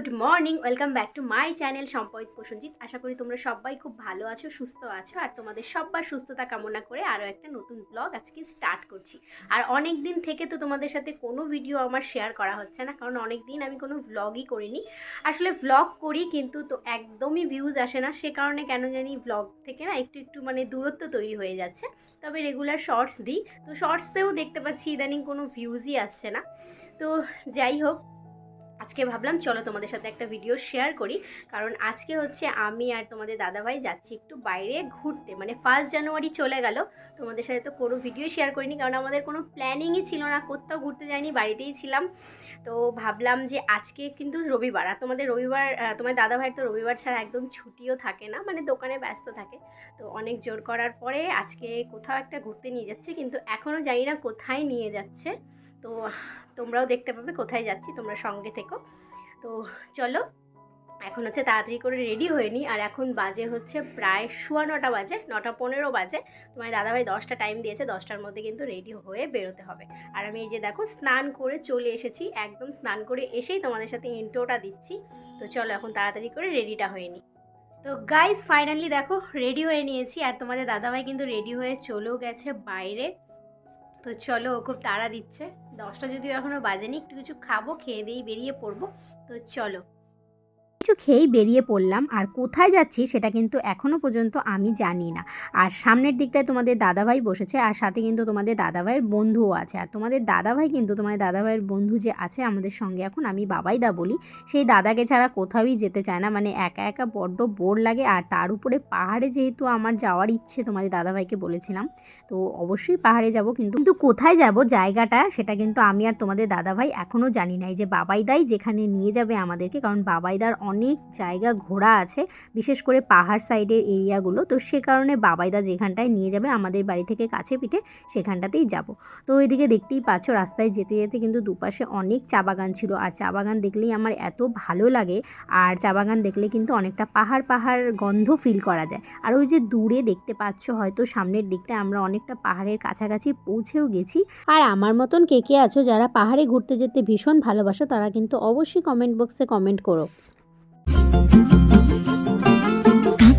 Good morning, welcome back to my channel Sampad Prasenjit Asha করি তোমরা সবাই খুব ভালো আছো, সুস্থ আছো, আর তোমাদের সবার সুস্থতা কামনা করে আরও একটা নতুন ব্লগ আজকে স্টার্ট করছি। আর অনেক দিন থেকে তো তোমাদের সাথে কোনো ভিডিও আমার শেয়ার করা হচ্ছে না, কারণ অনেক দিন আমি কোনো ভ্লগই করিনি। আসলে ভ্লগ করি কিন্তু তো একদমই ভিউজ আসে না, সে কারণে কেন জানি ভ্লগ থেকে না একটু একটু মানে দূরত্ব তৈরি হয়ে যাচ্ছে। তবে রেগুলার শর্টস দিই, তো শর্টসেও দেখতে পাচ্ছি ইদানিং কোনো ভিউজই আসছে না। তো যাই হোক আজকে ভাবলাম চলো তোমাদের সাথে একটা ভিডিও শেয়ার করি। কারণ আজকে হচ্ছে আমি আর তোমাদের দাদাভাই যাচ্ছি একটু বাইরে ঘুরতে। মানে ফার্স্ট জানুয়ারি চলে গেল, তোমাদের সাথে তো কোনো ভিডিও শেয়ার করিনি, কারণ আমাদের কোনো প্ল্যানিংই ছিল না। কোথাও ঘুরতে যাইনি, বাড়িতেই ছিলাম। তো ভাবলাম যে আজকে কিন্তু রবিবার, আর তোমাদের রবিবার তোমার দাদাভাইয়ের তো রবিবার ছাড়া একদম ছুটিও থাকে না মানে দোকানে ব্যস্ত থাকে। তো অনেক জোর করার পরে আজকে কোথাও একটা ঘুরতে নিয়ে যাচ্ছে, কিন্তু এখনও জানি না কোথায় নিয়ে যাচ্ছে। তো তোমরাও দেখতে পাবে কোথায় যাচ্ছি, তোমরা সঙ্গে থেকো। তো চলো, এখন হচ্ছে তাড়াতাড়ি করে রেডি হয়ে নিই। আর এখন বাজে হচ্ছে প্রায় সোয়া নটা বাজে, নটা পনেরো বাজে। তোমার দাদাভাই দশটা টাইম দিয়েছে, দশটার মধ্যে কিন্তু রেডি হয়ে বেরোতে হবে। আর আমি এই যে দেখো, স্নান করে চলে এসেছি। একদম স্নান করে এসেই তোমাদের সাথে ইন্ট্রোটা দিচ্ছি। তো চলো এখন তাড়াতাড়ি করে রেডিটা হয়ে নিই। তো গাইস ফাইনালি দেখো রেডি হয়ে নিয়েছি। আর তোমাদের দাদাভাই কিন্তু রেডি হয়ে চলেও গেছে বাইরে। তো চলো, ও খুব তাড়া দিচ্ছে। দশটা যদিও এখনও বাজেনি একটু কিছু খাব খেয়ে দিয়েই বেরিয়ে পড়ব। তো চলো। কিছু খেয়েই বেরিয়ে পড়লাম। আর কোথায় যাচ্ছি সেটা কিন্তু এখনও পর্যন্ত আমি জানি না। আর সামনের দিকটায় তোমাদের দাদাভাই বসেছে, আর সাথে কিন্তু তোমাদের দাদাভাইয়ের বন্ধুও আছে। আর তোমাদের দাদাভাই কিন্তু তোমাদের দাদাভাইয়ের বন্ধু যে আছে আমাদের সঙ্গে এখন, আমি বাবাই দা বলি, সেই দাদাকে ছাড়া কোথাওই যেতে চায় না। মানে একা একা বড্ড বোর লাগে, আর তার উপরে পাহাড়ে যেহেতু আমার যাওয়ার ইচ্ছে তোমাদের দাদাভাইকে বলেছিলাম, তো অবশ্যই পাহাড়ে যাব। কিন্তু কিন্তু কোথায় যাব, জায়গাটা সেটা কিন্তু আমি আর তোমাদের দাদাভাই এখনও জানি না। এই যে বাবাইদাই যেখানে নিয়ে যাবে আমাদেরকে, কারণ বাবাইদার অনেক জায়গা ঘোরা আছে, বিশেষ করে পাহাড় সাইডের এরিয়াগুলো তো সে কারণে বাবাইদা যেখানটায় নিয়ে যাবে আমাদের বাড়ি থেকে কাছে পিঠে, সেখানটাতেই যাব। তো ওইদিকে দেখতেই পাচ্ছ, রাস্তায় যেতে যেতে কিন্তু দুপাশে অনেক চা বাগান ছিল। আর চা বাগান দেখলেই আমার এত ভালো লাগে, আর চা বাগান দেখলে কিন্তু অনেকটা পাহাড় পাহাড় গন্ধ ফিল করা যায়। আর ওই যে দূরে দেখতে পাচ্ছ, হয়তো সামনের দিকটা আমরা অনেকটা পাহাড়ের কাছাকাছি পৌঁছেও গেছি। আর আমার মতন কে কে আছো যারা পাহাড়ে ঘুরতে যেতে ভীষণ ভালোবাসো, তারা কিন্তু অবশ্যই কমেন্ট বক্সে কমেন্ট করো।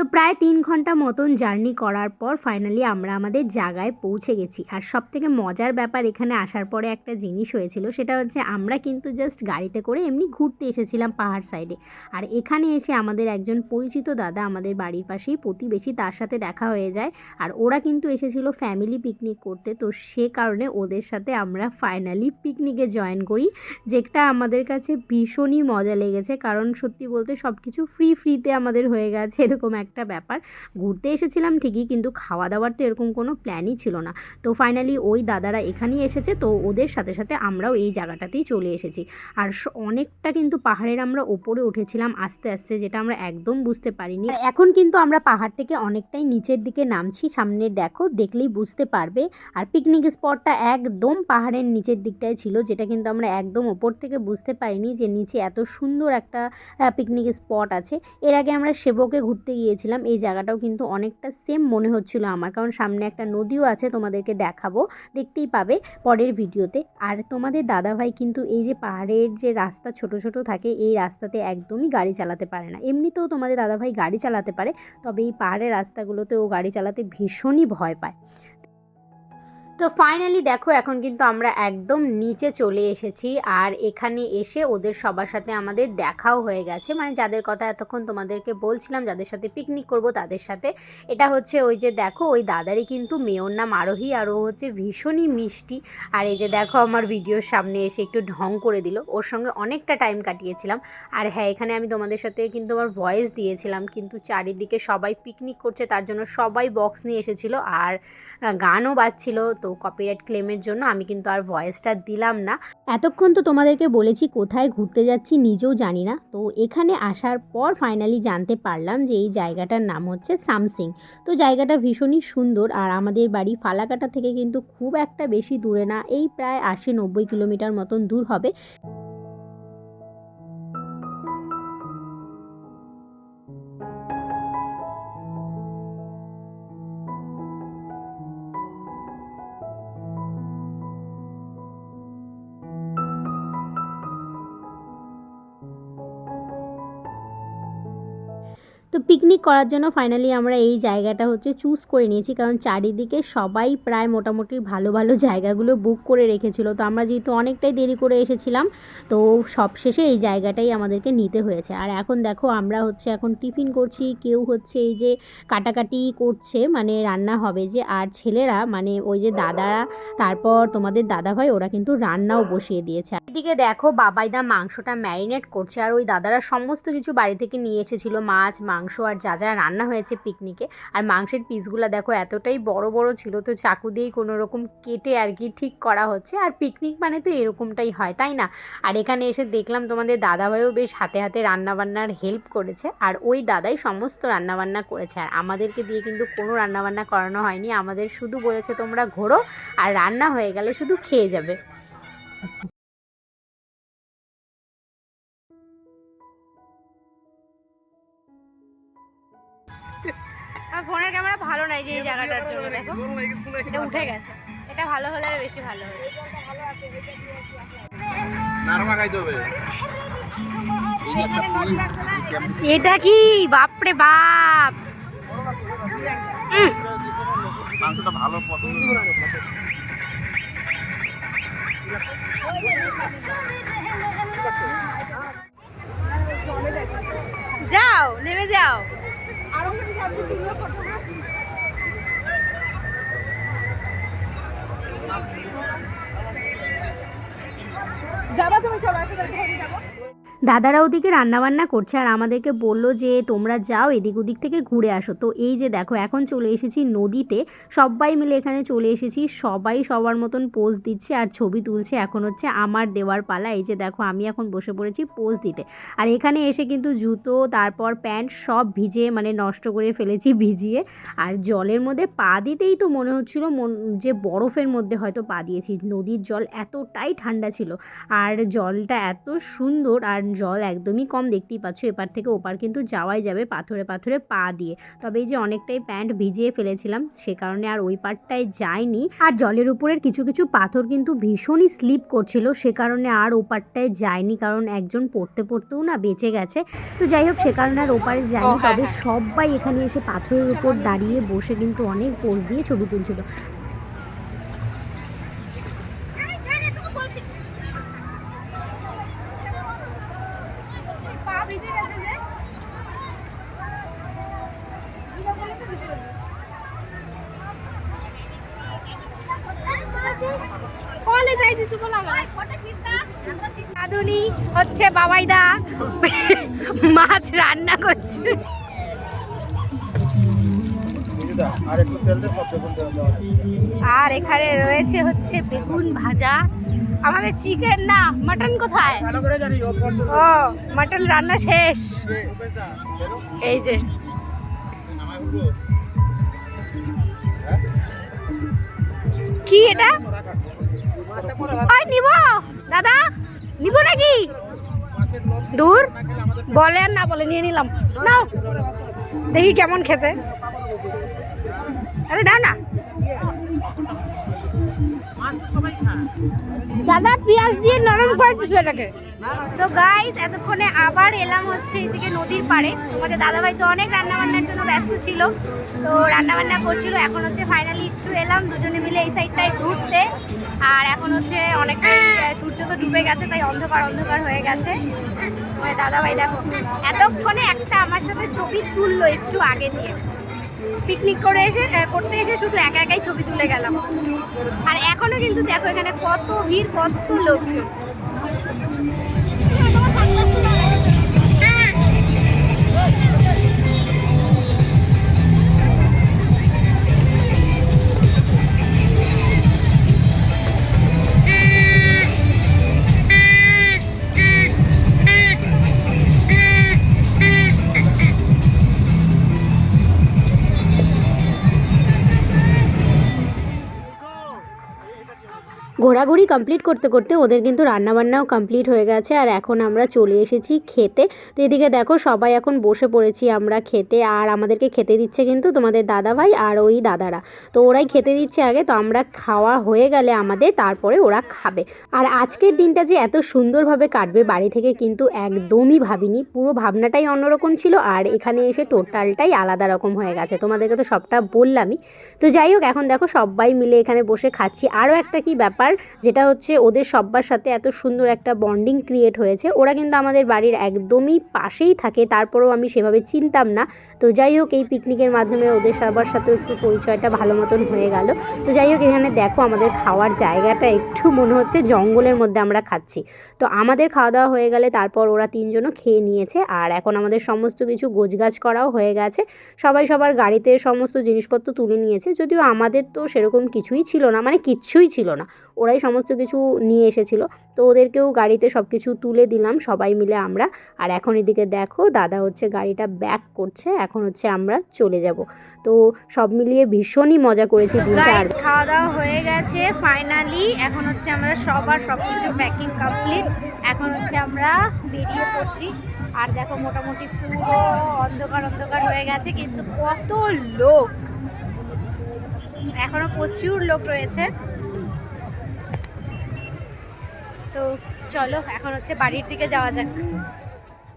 তো প্রায় তিন ঘণ্টা মতন জার্নি করার পর ফাইনালি আমরা আমাদের জায়গায় পৌঁছে গেছি। আর সব থেকে মজার ব্যাপার এখানে আসার পরে একটা জিনিস হয়েছিল, সেটা হচ্ছে আমরা কিন্তু জাস্ট গাড়িতে করে এমনি ঘুরতে এসেছিলাম পাহাড় সাইডে আর এখানে এসে আমাদের একজন পরিচিত দাদা আমাদের বাড়ির পাশেই প্রতিবেশী, তার সাথে দেখা হয়ে যায়। আর ওরা কিন্তু এসেছিল ফ্যামিলি পিকনিক করতে, তো সে কারণে ওদের সাথে আমরা ফাইনালি পিকনিকে জয়েন করি, যেটা আমাদের কাছে ভীষণই মজা লেগেছে। কারণ সত্যি বলতে সব কিছু ফ্রি ফ্রিতে আমাদের হয়ে গেছে, এরকম একটা ব্যাপার। ঘুরতে এসেছিলাম ঠিকই, কিন্তু খাওয়া দাওয়ার তো এরকম কোনো প্ল্যানই ছিল না। তো ফাইনালি ওই দাদারা এখানেই এসেছে, তো ওদের সাথে সাথে আমরাও এই জায়গাটাতেই চলে এসেছি। আর অনেকটা কিন্তু পাহাড়ের আমরা ওপরে উঠেছিলাম আস্তে আস্তে, যেটা আমরা একদম বুঝতে পারিনি। এখন কিন্তু আমরা পাহাড় থেকে অনেকটাই নিচের দিকে নামছি, সামনে দেখো, দেখলেই বুঝতে পারবে। আর পিকনিক স্পটটা একদম পাহাড়ের নিচের দিকটায় ছিল, যেটা কিন্তু আমরা একদম ওপর থেকে বুঝতে পারিনি যে নিচে এত সুন্দর একটা পিকনিক স্পট আছে। এর আগে আমরা সেবকে ঘুরতে গিয়েছিলাম এই জায়গাটাও কিন্তু অনেকটা সেম মনে হচ্ছিল আমার। কারণ সামনে একটা নদীও আছে, তোমাদেরকে দেখাবো, দেখতেই পাবে পরের ভিডিওতে। আর তোমাদের দাদাভাই কিন্তু এই যে পাহাড়ের যে রাস্তা ছোট ছোট থাকে, এই রাস্তাতে একদমই গাড়ি চালাতে পারে না। এমনিতেও তোমাদের দাদাভাই গাড়ি চালাতে পারে, তবে এই পাহাড়ের রাস্তাগুলোতে ও গাড়ি চালাতে ভীষণই ভয় পায়। তো ফাইনালি দেখো, এখন কিন্তু আমরা একদম নিচে চলে এসেছি আর এখানে এসে ওদের সবার সাথে আমাদের দেখাও হয়ে গেছে। মানে যাদের কথা এতক্ষণ তোমাদেরকে বলছিলাম, যাদের সাথে পিকনিক করব তাদের সাথে। এটা হচ্ছে ওই যে দেখো, ওই দাদারই কিন্তু মেয়র নাম আরোহী আর ও হচ্ছে ভীষণই মিষ্টি। আর এই যে দেখো, আমার ভিডিওর সামনে এসে একটু ঢং করে দিল। ওর সঙ্গে অনেকটা টাইম কাটিয়েছিলাম। আর হ্যাঁ এখানে আমি তোমাদের সাথে কিন্তু আমার ভয়েস দিয়েছিলাম, কিন্তু চারিদিকে সবাই পিকনিক করছে, তার জন্য সবাই বক্স নিয়ে এসেছিল। আর গানও বাজছিল, তো কপিরাইট ক্লেমের জন্য আমি কিন্তু আর ভয়েসটা দিলাম না। এতক্ষণ তো তোমাদেরকে বলেছি কোথায় ঘুরতে যাচ্ছি, নিজেও জানি না। তো এখানে আসার পর ফাইনালি জানতে পারলাম যে এই জায়গাটার নাম হচ্ছে সামসিং। তো জায়গাটা ভীষণই সুন্দর আর আমাদের বাড়ি ফালাকাটা থেকে কিন্তু খুব একটা বেশি দূরে না, এই প্রায় আশি নব্বই কিলোমিটার মতন দূর হবে। পিকনিক করার জন্য ফাইনালি আমরা এই জায়গাটা হচ্ছে চুজ করে নিয়েছি। কারণ চারিদিকে সবাই প্রায় মোটামুটি ভালো ভালো জায়গাগুলো বুক করে রেখেছিল। তো আমরা যেহেতু অনেকটাই দেরি করে এসেছিলাম, তো সবশেষে এই জায়গাটাই আমাদেরকে নিতে হয়েছে। আর এখন দেখো আমরা হচ্ছে এখন টিফিন করছি, কেউ হচ্ছে এই যে কাটাকাটি করছে মানে রান্না হবে যে। আর ছেলেরা মানে ওই যে দাদারা তারপর তোমাদের দাদা ভাই ওরা কিন্তু রান্নাও বসিয়ে দিয়েছে। এদিকে দেখো বাবাইদা মাংসটা ম্যারিনেট করছে। আর ওই দাদারা সমস্ত কিছু বাড়ি থেকে নিয়ে এসেছিল, মাছ, মাংস আর যা যা রান্না হয়েছে পিকনিকে আর মাংসের পিসগুলো দেখো এতটাই বড় বড় ছিল তো চাকু দিয়েই কোনো রকম কেটে আর কি ঠিক করা হচ্ছে। আর পিকনিক মানে তো এরকমটাই হয়, তাই না? আর এখানে এসে দেখলাম তোমাদের দাদাভাইও বেশ হাতে হাতে রান্নাবান্নার হেল্প করেছে। আর ওই দাদাই সমস্ত রান্নাবান্না করেছে। আর আমাদেরকে দিয়ে কিন্তু কোনো রান্নাবান্না করানো হয়নি। আমাদের শুধু বলেছে তোমরা ঘোরো, আর রান্না হয়ে গেলে শুধু খেয়ে যাবে। আমার ফোনের ক্যামেরা ভালো নাই যে এই জায়গাটার জন্য দেখো। এটা উঠে গেছে। এটা ভালো হলে আর বেশি ভালো হবে। নারমা খাইতে হবে। এটা কি? বাপরে বাপ। মাংসটা ভালো পছন্দ যাও নেমে যাও। আরঙ্গ থেকে আপনি ভিডিও ফটোগ্রাফি দাদারা ওদিকে রান্নাবান্না করছে আর আমাদেরকে বলল যে, তোমরা যাও এদিক ওদিক থেকে ঘুরে আসো। তো এই যে দেখো, এখন চলে এসেছি নদীতে। সবাই মিলে এখানে চলে এসেছি। সবাই সবার মতন পোজ দিচ্ছে আর ছবি তুলছে। এখন হচ্ছে আমার দেওয়ার পালা। এই যে দেখো, আমি এখন বসে পড়েছি পোজ দিতে। আর এখানে এসে কিন্তু জুতো, তারপর প্যান্ট সব ভিজে মানে নষ্ট করে ফেলেছি ভিজিয়ে। আর জলের মধ্যে পা দিতেই তো মনে হচ্ছিল মন, যে বরফের মধ্যে হয়তো পা দিয়েছি। নদীর জল এতটাই ঠান্ডা ছিল। আর জলটা এত সুন্দর আর জল একদমই কম দেখতেই পাচ্ছ। এপার থেকে ওপার কিন্তু যাওয়াই যাবে পাথরে পাথরে পা দিয়ে। তবে এই যে অনেকটাই প্যান্ট ভিজিয়ে ফেলেছিলাম সে কারণে আর ওই পারটায় যায়নি আর জলের উপরের কিছু কিছু পাথর কিন্তু ভীষণই স্লিপ করছিল সে কারণে আর ওপারটায় যায়নি কারণ একজন পড়তে পড়তেও না বেঁচে গেছে। তো যাই হোক সে কারণে আর ওপারে যায়নি তবে সবাই এখানে এসে পাথরের উপর দাঁড়িয়ে বসে কিন্তু অনেক পোজ দিয়ে ছবি তুলছিল। রাধুনি হচ্ছে বাবাইদা। মাছ রান্না করছে। আর এখানে রয়েছে হচ্ছে বেগুন ভাজা। আমাদের চিকেন না, মাটন কোথায়? ও, মাটন রান্না শেষ। এই যে। কি এটা? ওই নিব। দাদা, নিব নাকি? দূর। বলে না বলে, নিয়ে নিলাম। নাও। দেখি কেমন খেতে। আরে না। দাদা, পেঁয়াজ দিয়ে নরম করে দিছো এটাকে। তো গাইস এতক্ষণে আবার এলাম হচ্ছে এদিকে নদীর পাড়ে। তোমাদের দাদাভাই তো অনেক রান্না বান্নার জন্য ব্যস্ত ছিল। তো রান্না বান্না করছিল। এখন হচ্ছে ফাইনালি একটু এলাম। দুজনে মিলে এই সাইডটায় ঘুরতে। আর এখন হচ্ছে অনেকটাই সূর্য তো ডুবে গেছে, তাই অন্ধকার অন্ধকার হয়ে গেছে। দাদা ভাই দেখো, এতক্ষণে একটা আমার সাথে ছবি তুললো একটু আগে দিয়ে। পিকনিক করে এসে করতে এসে শুধু একা একাই ছবি তুলে গেলাম। আর এখনও কিন্তু দেখো এখানে কত ভিড়, কত লোকজন। ঘোরাঘুরি কমপ্লিট করতে করতে ওদের কিন্তু রান্নাবান্নাও কমপ্লিট হয়ে গেছে আর এখন আমরা চলে এসেছি খেতে। তো এদিকে দেখো সবাই এখন বসে পড়েছি আমরা খেতে আর আমাদেরকে খেতে দিচ্ছে কিন্তু তোমাদের দাদা ভাই আর ওই দাদারা। তো ওরাই খেতে দিচ্ছে আগে তো আমরা খাওয়া হয়ে গেলে আমাদের তারপরে ওরা খাবে। আর আজকের দিনটা যে এত সুন্দরভাবে কাটবে বাড়ি থেকে কিন্তু একদমই ভাবিনি। পুরো ভাবনাটাই অন্যরকম ছিল আর এখানে এসে টোটালটাই আলাদা রকম হয়ে গেছে। তোমাদেরকে তো সবটা বললামই। তো যাই হোক, এখন দেখো সবাই মিলে এখানে বসে খাচ্ছি। আরও একটা কি ব্যাপার? যেটা হচ্ছে ওদের সব্বার সাথে এত সুন্দর একটা বন্ডিং ক্রিয়েট হয়েছে। ওরা কিন্তু আমাদের বাড়ির একদমই পাশেই থাকে, তারপরেও আমি সেভাবে চিনতাম না। তো যাই হোক, এই পিকনিকের মাধ্যমে ওদের সবার সাথেও একটু পরিচয়টা ভালো মতন হয়ে গেল। তো যাই হোক, এখানে দেখো আমাদের খাওয়ার জায়গাটা, একটু মনে হচ্ছে জঙ্গলের মধ্যে আমরা খাচ্ছি। তো আমাদের খাওয়া দাওয়া হয়ে গেলে তারপর ওরা তিনজনও খেয়ে নিয়েছে, আর এখন আমাদের সমস্ত কিছু গোছগাছ করাও হয়ে গেছে। সবাই সবার গাড়িতে সমস্ত জিনিসপত্র তুলে নিয়েছে, যদিও আমাদের তো সেরকম কিছুই ছিল না মানে কিচ্ছুই ছিল না। ওরাই সমস্ত কিছু নিয়ে এসেছিল। তো ওদেরকেও গাড়িতে সব কিছু তুলে দিলাম সবাই মিলে আমরা। আর এখন এদিকে দেখো দাদা হচ্ছে গাড়িটা ব্যাক করছে এখন হচ্ছে আমরা চলে যাব। তো সব মিলিয়ে ভীষণই মজা করেছি দিনটা। আর খাওয়া দাওয়া হয়ে গেছে ফাইনালি এখন হচ্ছে আমরা সবার সব কিছু প্যাকিং কমপ্লিট এখন হচ্ছে আমরা বেরিয়ে পড়ছি। আর দেখো মোটামুটি পুরো অন্ধকার অন্ধকার হয়ে গেছে কিন্তু কত লোক। এখনও প্রচুর লোক রয়েছে। তো চলো এখন হচ্ছে বাড়ির দিকে যাওয়া যাক।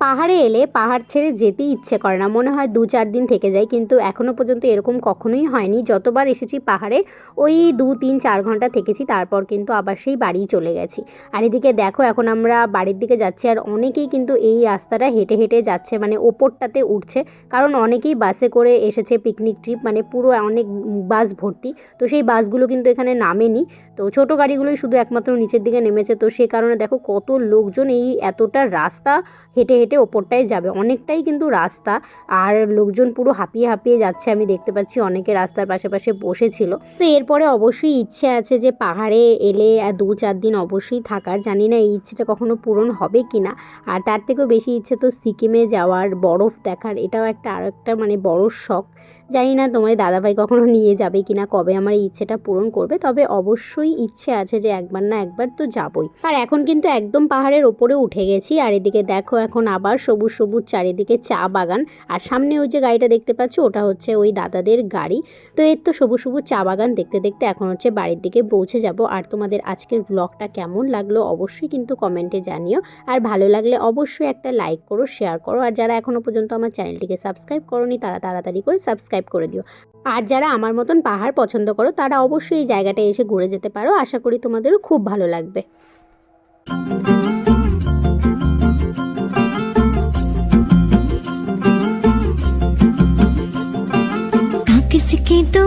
পাহাড়ে এলে পাহাড় ছেড়ে যেতেই ইচ্ছে করে না। মনে হয় দু চার দিন থেকে যায়, কিন্তু এখনও পর্যন্ত এরকম কখনোই হয়নি। যতবার এসেছি পাহাড়ে, ওই দু, তিন, চার ঘণ্টা থেকেছি, তারপর কিন্তু আবার সেই বাড়ি চলে গেছি। আর এদিকে দেখো, এখন আমরা বাড়ির দিকে যাচ্ছি, আর অনেকেই কিন্তু এই রাস্তাটা হেঁটে হেঁটে যাচ্ছে মানে ওপরটাতে উঠছে। কারণ অনেকেই বাসে করে এসেছে পিকনিক ট্রিপ মানে পুরো অনেক বাস ভর্তি। তো সেই বাসগুলো কিন্তু এখানে নামেনি। তো ছোট গাড়িগুলোই শুধু একমাত্র নিচের দিকে নেমেছে। তো সে কারণে দেখো কত লোকজন এই এতটা রাস্তা হেঁটে হেঁটে ওপরটায় যাবে। অনেকটাই কিন্তু রাস্তা। আর লোকজন পুরো হাঁপিয়ে হাঁপিয়ে যাচ্ছে। আমি দেখতে পাচ্ছি অনেকে রাস্তার পাশে বসেছিল। তো এরপরে অবশ্যই ইচ্ছে আছে যে পাহাড়ে এলে দু চার দিন অবশ্যই থাকার। জানি না এই ইচ্ছেটা কখনো পূরণ হবে কি না আর তার থেকেও বেশি ইচ্ছে তো সিকিমে যাওয়ার, বরফ দেখার। এটাও একটা আর একটা মানে বড় শখ। জানি না তোমার দাদাভাই কখনো নিয়ে যাবে কি না কবে আমার এই ইচ্ছেটা পূরণ করবে, তবে অবশ্যই ইচ্ছে আছে যে একবার না একবার তো যাবই। আর এখন কিন্তু একদম পাহাড়ের ওপরে উঠে গেছি, আর এদিকে দেখো এখন আবার সবুজ সবুজ চারিদিকে চা বাগান, আর সামনে ওই যে গাড়িটা দেখতে পাচ্ছ, ওটা হচ্ছে ওই দাদাদের গাড়ি। তো এর তো সবুজ সবুজ চা বাগান দেখতে দেখতে এখন হচ্ছে বাড়ির দিকে পৌঁছে যাব, আর তোমাদের আজকের ব্লগটা কেমন লাগল অবশ্যই কিন্তু কমেন্টে জানিও, আর ভালো লাগলে অবশ্যই একটা লাইক করো শেয়ার করো, আর যারা এখনও পর্যন্ত আমার চ্যানেলটিকে সাবস্ক্রাইব করোনি, তারা তাড়াতাড়ি করে সাবস্ক্রাইব করে দিও আর যারা আমার মতন পাহাড় পছন্দ করো তারা অবশ্যই এই জায়গাটায় এসে ঘুরে যেতে পারো আশা করি তোমাদেরও খুব ভালো লাগবে किसके दो